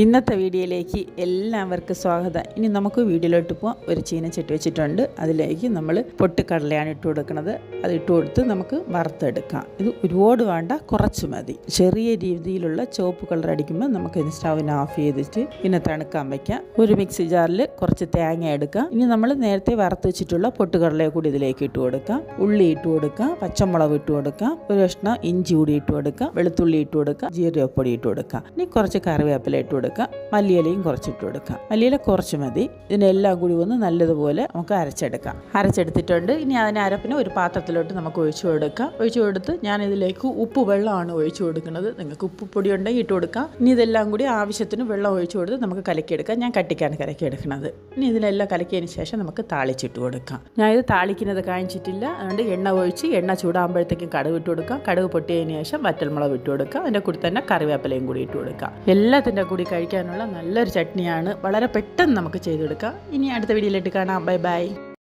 ഇന്നത്തെ വീഡിയോയിലേക്ക് എല്ലാവർക്കും സ്വാഗതം. ഇനി നമുക്ക് വീഡിയോയിലോട്ട് പോകാം ഒരു ചീനച്ചട്ടി വെച്ചിട്ടുണ്ട്. അതിലേക്ക് നമ്മൾ പൊട്ടിക്കടലയാണ് ഇട്ട് കൊടുക്കുന്നത്. അത് ഇട്ട് കൊടുത്ത് നമുക്ക് വറുത്തെടുക്കാം. ഇത് ഒരുപാട് വേണ്ട കുറച്ച് മതി. ചെറിയ രീതിയിലുള്ള ചുവപ്പ് കളർ അടിക്കുമ്പോൾ നമുക്ക് ഇതിന് സ്റ്റൗവിന് ഓഫ് ചെയ്തിട്ട് പിന്നെ തണുക്കാൻ വയ്ക്കാം ഒരു മിക്സി ജാറിൽ കുറച്ച് തേങ്ങ എടുക്കാം. ഇനി നമ്മൾ നേരത്തെ വറുത്ത് വെച്ചിട്ടുള്ള പൊട്ടുകടലയെ കൂടി ഇതിലേക്ക് ഇട്ട് കൊടുക്കാം. ഉള്ളി ഇട്ട് കൊടുക്കാം. പച്ചമുളക് ഇട്ട് കൊടുക്കാം. ഒരു കഷ്ണം ഇഞ്ചി കൂടി ഇട്ട് കൊടുക്കാം. വെളുത്തുള്ളി ഇട്ട് കൊടുക്കാം. ജീരകപ്പൊടി ഇട്ട് കൊടുക്കാം. ഇനി കുറച്ച് കറിവേപ്പില ഇട്ട് കൊടുക്കാം. മല്ലിയിലയും കുറച്ചിട്ട് ഇട്ട് കൊടുക്കാം. മല്ലിയില കുറച്ച് മതി. ഇതിനെല്ലാം കൂടി ഒന്ന് നല്ലതുപോലെ നമുക്ക് അരച്ചെടുക്കാം. അരച്ചെടുത്തിട്ടുണ്ട്. ഇനി അതിനെ അരപ്പിന് ഒരു പാത്രത്തിലോട്ട് നമുക്ക് ഒഴിച്ചു കൊടുക്കാം. ഒഴിച്ചു കൊടുത്ത് ഞാൻ ഇതിലേക്ക് ഉപ്പ് വെള്ളമാണ് ഒഴിച്ചു കൊടുക്കുന്നത്. നിങ്ങൾക്ക് ഉപ്പ് പൊടി ഉണ്ടെങ്കിൽ ഇട്ട് കൊടുക്കാം. ഇനി ഇതെല്ലാം കൂടി ആവശ്യത്തിന് വെള്ളം ഒഴിച്ചു കൊടുത്ത് നമുക്ക് കലക്കിയെടുക്കാം. ഞാൻ കട്ടിക്കാണ് കലക്കിയെടുക്കുന്നത്. ഇനി ഇതിനെല്ലാം കലക്കിയതിന് ശേഷം നമുക്ക് താളിച്ചിട്ട് കൊടുക്കാം. ഞാൻ ഇത് താളിക്കുന്നത് കാണിച്ചിട്ടില്ല. അതുകൊണ്ട് എണ്ണ ഒഴിച്ച് എണ്ണ ചൂടാകുമ്പോഴത്തേക്കും കടുക് ഇട്ട് കൊടുക്കാം. കടുക് പൊട്ടിയതിന് ശേഷം വറ്റൽമുളക് ഇട്ട് കൊടുക്കാം. അതിന്റെ കൂടി തന്നെ കറിവേപ്പിലയും കൂടി ഇട്ട് കൊടുക്കാം. എല്ലാത്തിന്റെ കൂടി കഴിക്കാനുള്ള നല്ലൊരു ചട്നിയാണ്. വളരെ പെട്ടെന്ന് നമുക്ക് ചെയ്തെടുക്കാം. ഇനി അടുത്ത വീഡിയോയിലിട്ട് കാണാം. Bye bye.